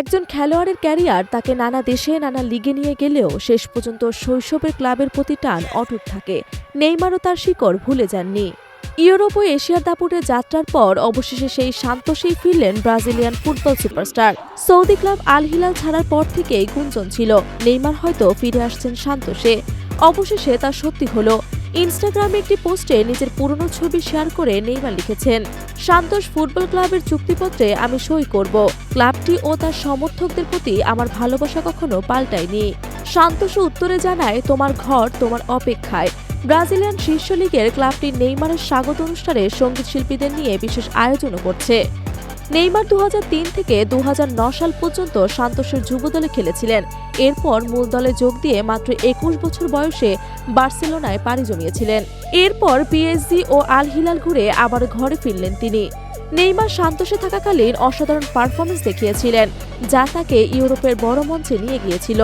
একজন খেলোয়াড়ের ক্যারিয়ার তাকে নানা দেশে, নানা লিগে নিয়ে গেলেও শেষ পর্যন্ত শৈশবের ক্লাবের প্রতি টান অটুট থাকে। নেইমারও তার শিকড় ভুলে যাননি। ইউরোপ ও এশিয়ার দাপুটে যাত্রার পর অবশেষে সেই শান্তসেই ফিরলেন Brazilian football superstar. Saudi club Al Hilal ছাড়ার পর থেকেই গুঞ্জন ছিল। নেইমার হয়তো ফিরে আসছেন শান্তসে অবশেষে তা সত্যি হলো। ইনস্টাগ্রামে একটি পোস্টে নিজের পুরনো ছবি শেয়ার করে নেইমার লিখেছেন, সান্তোষ ফুটবল ক্লাবের চুক্তিপত্রে আমি সই করব। ক্লাবটি ও তার সমর্থকদের প্রতি আমার ভালোবাসা কখনো পাল্টায়নি। সান্তোষ উত্তরে জানায়, তোমার ঘর তোমার অপেক্ষায়। ব্রাজিলিয়ান শীর্ষ লিগের ক্লাবটি নেইমারের স্বাগত অনুষ্ঠানে সংগীত শিল্পীদের নিয়ে বিশেষ আয়োজনও করছে। নেইমার দু হাজার তিন থেকে দু সাল পর্যন্ত সান্তোষের যুবদলে খেলেছিলেন। এরপর মূল দলে যোগ দিয়ে মাত্র একুশ বছর বয়সে বার্সেলোনায় পাড়ি জমিয়েছিলেন। এরপর পিএসজি ও আল হিলাল ঘুরে আবার ঘরে ফিরলেন তিনি। নেইমার সান্তোষে থাকাকালীন অসাধারণ পারফরমেন্স দেখিয়েছিলেন, যা তাকে ইউরোপের বড় মঞ্চে নিয়ে গিয়েছিল।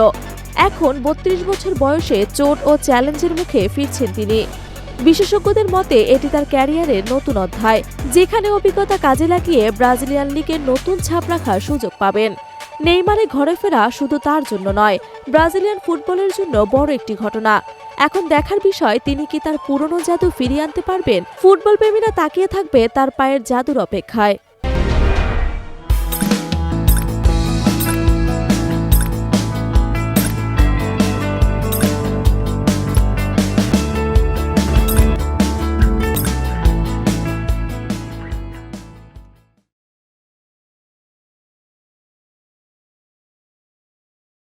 এখন বত্রিশ বছর বয়সে চোট ও চ্যালেঞ্জের মুখে ফিরছেন তিনি। বিশেষজ্ঞদের মতে, এটি তার ক্যারিয়ারের নতুন অধ্যায়, যেখানে অভিজ্ঞতা কাজে লাগিয়ে ব্রাজিলিয়ান লিগে নতুন ছাপ রাখার সুযোগ পাবেন। নেইমারে ঘরে ফেরা শুধু তার জন্য নয়, ব্রাজিলিয়ান ফুটবলের জন্য বড় একটি ঘটনা। এখন দেখার বিষয়, তিনি কি তার পুরনো জাদু ফিরিয়ে আনতে পারবেন? ফুটবল প্রেমীরা তাকিয়ে থাকবে তার পায়ের জাদুর অপেক্ষায়।